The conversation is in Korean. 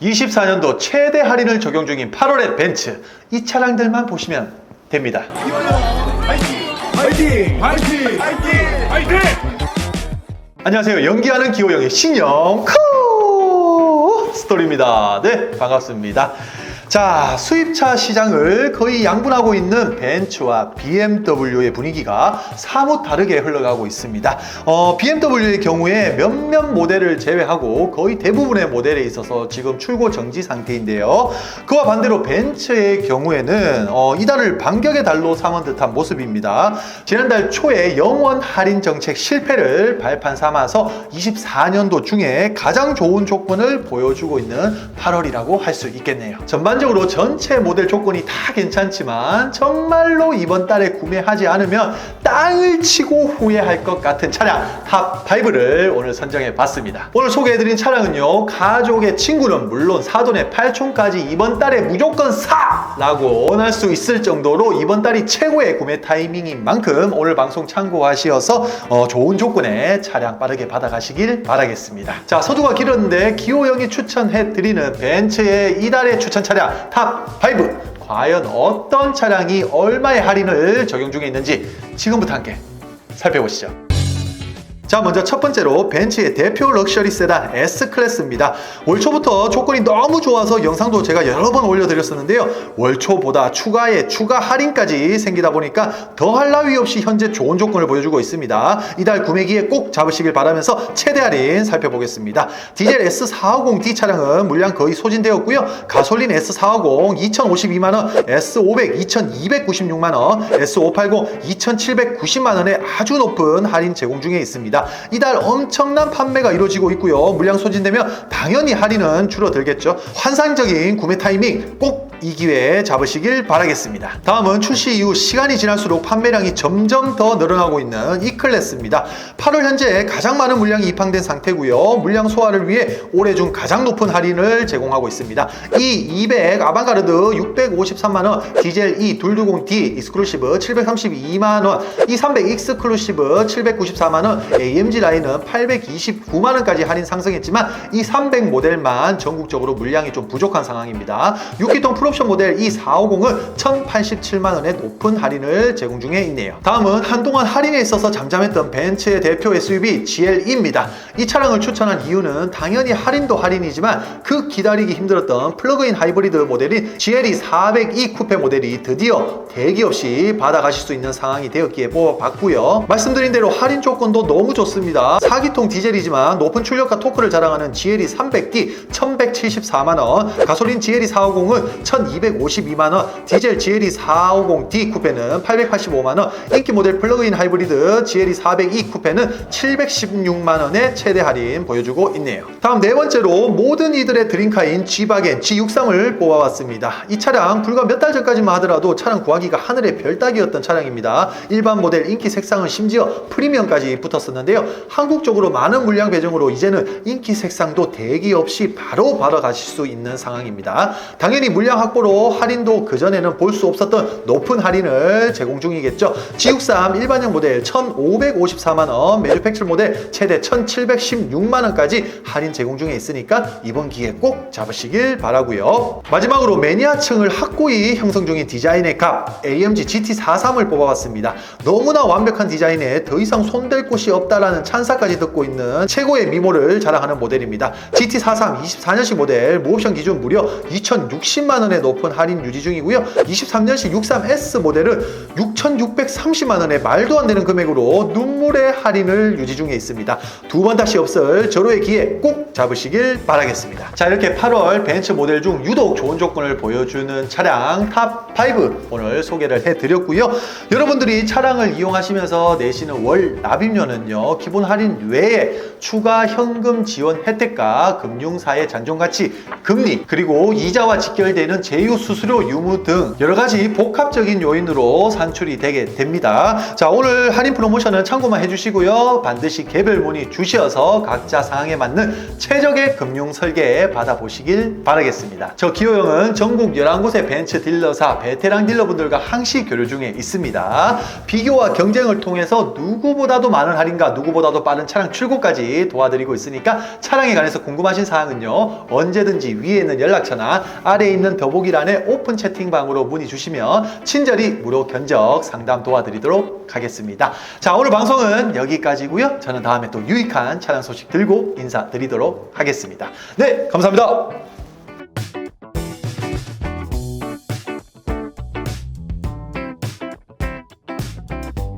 24년도 최대 할인을 적용 중인 8월의 벤츠 이 차량들만 보시면 됩니다. 파이팅! 파이팅! 파이팅! 파이팅! 안녕하세요. 연기하는 기호영의 신영 코 스토리입니다. 네, 반갑습니다. 자, 수입차 시장을 거의 양분하고 있는 벤츠와 BMW의 분위기가 사뭇 다르게 흘러가고 있습니다. 어, BMW의 경우에 몇몇 모델을 제외하고 거의 대부분의 모델에 있어서 지금 출고 정지 상태인데요. 그와 반대로 벤츠의 경우에는 어, 이달을 반격의 달로 삼은 듯한 모습입니다. 지난달 초에 영원 할인 정책 실패를 발판 삼아서 24년도 중에 가장 좋은 조건을 보여주고 있는 8월이라고 할 수 있겠네요. 전반 적으로 전체 모델 조건이 다 괜찮지만 정말로 이번 달에 구매하지 않으면 땅을 치고 후회할 것 같은 차량 탑5를 오늘 선정해 봤습니다. 오늘 소개해드린 차량은요, 가족의 친구는 물론 사돈의 팔촌까지 이번 달에 무조건 사! 라고 원할 수 있을 정도로 이번 달이 최고의 구매 타이밍인 만큼 오늘 방송 참고하시어서 어, 좋은 조건의 차량 빠르게 받아가시길 바라겠습니다. 자, 서두가 길었는데 기호 형이 추천해드리는 벤츠의 이달의 추천 차량 탑 5 과연 어떤 차량이 얼마의 할인을 적용 중에 있는지 지금부터 함께 살펴보시죠. 자 먼저 첫 번째로 벤츠의 대표 럭셔리 세단 S클래스입니다. 월 초부터 조건이 너무 좋아서 영상도 제가 여러 번 올려드렸었는데요. 월 초보다 추가에 추가 할인까지 생기다 보니까 더할 나위 없이 현재 좋은 조건을 보여주고 있습니다. 이달 구매기에 꼭 잡으시길 바라면서 최대 할인 살펴보겠습니다. 디젤 S450D 차량은 물량 거의 소진되었고요. 가솔린 S450 2052만원 S500 2296만원 S580 2790만원의 아주 높은 할인 제공 중에 있습니다 이달 엄청난 판매가 이루어지고 있고요. 물량 소진되면 당연히 할인은 줄어들겠죠. 환상적인 구매 타이밍 꼭 이 기회에 잡으시길 바라겠습니다. 다음은 출시 이후 시간이 지날수록 판매량이 점점 더 늘어나고 있는 E클래스입니다. 8월 현재 가장 많은 물량이 입항된 상태고요. 물량 소화를 위해 올해 중 가장 높은 할인을 제공하고 있습니다. E200 아방가르드 653만원, 디젤 E220D 익스클루시브 732만원, E300 익스클루시브 794만원, AMG 라인은 829만원까지 할인 상승했지만 이300 모델만 전국적으로 물량이 좀 부족한 상황입니다. 6기통 풀옵션 모델 E450은 1087만원의 높은 할인을 제공 중에 있네요. 다음은 한동안 할인에 있어서 잠잠했던 벤츠의 대표 SUV GLE입니다. 이 차량을 추천한 이유는 당연히 할인도 할인이지만 그 기다리기 힘들었던 플러그인 하이브리드 모델인 GLE 400E 쿠페 모델이 드디어 대기 없이 받아가실 수 있는 상황이 되었기에 뽑아봤고요. 말씀드린 대로 할인 조건도 너무 좋습니다. 4기통 디젤이지만 높은 출력과 토크를 자랑하는 GLE 300D 1174만원, 가솔린 GLE 450은 1252만원, 디젤 GLE 450D 쿠페는 885만원, 인기 모델 플러그인 하이브리드 GLE 400E 쿠페는 716만원의 최대 할인 보여주고 있네요. 다음 네 번째로 모든 이들의 드림카인 G바겐 G63을 뽑아왔습니다. 이 차량 불과 몇 달 전까지만 하더라도 차량 구하기가 하늘의 별 따기였던 차량입니다. 일반 모델 인기 색상은 심지어 프리미엄까지 붙었었는데요. 한국적으로 많은 물량 배정으로 이제는 인기 색상도 대기 없이 바로 받아가실 수 있는 상황입니다. 당연히 물량 확보로 할인도 그전에는 볼 수 없었던 높은 할인을 제공 중이겠죠. G63 일반형 모델 1,554만원, 매뉴팩처 모델 최대 1,716만원까지 할인 제공 중에 있으니까 이번 기회에 꼭 잡으시길 바라고요 마지막으로 매니아층을 확고히 형성 중인 디자인의 값 AMG GT43을 뽑아봤습니다. 너무나 완벽한 디자인에 더 이상 손댈 곳이 없다라는 찬사까지 듣고 있는 최고의 미모를 자랑하는 모델입니다. GT43 24년식 모델 무옵션 기준 무려 2,060만원 의 높은 할인 유지 중이고요. 23년식 63S 모델은 6,630만원의 말도 안 되는 금액으로 눈물의 할인을 유지 중에 있습니다. 두 번 다시 없을 절호의 기회 꼭 잡으시길 바라겠습니다. 자 이렇게 8월 벤츠 모델 중 유독 좋은 조건을 보여주는 차량 탑5 오늘 소개를 해드렸고요. 여러분들이 차량을 이용하시면서 내시는 월 납입료는요. 기본 할인 외에 추가 현금 지원 혜택과 금융사의 잔존가치, 금리 그리고 이자와 직결되는 제휴 수수료 유무 등 여러 가지 복합적인 요인으로 산출이 되게 됩니다. 자, 오늘 할인 프로모션은 참고만 해주시고요. 반드시 개별 문의 주시어서 각자 상황에 맞는 최적의 금융 설계 받아보시길 바라겠습니다. 저 기호형은 전국 11곳의 벤츠 딜러사 베테랑 딜러분들과 항시 교류 중에 있습니다. 비교와 경쟁을 통해서 누구보다도 많은 할인과 누구보다도 빠른 차량 출고까지 도와드리고 있으니까 차량에 관해서 궁금하신 사항은요 언제든지 위에 있는 연락처나 아래에 있는 더보기란에 오픈 채팅방으로 문의 주시면 친절히 무료 견적 상담 도와드리도록 하겠습니다. 자 오늘 방송은 여기까지고요. 저는 다음에 또 유익한 차량 소식 들고 인사드리 하겠습니다. 네 감사합니다.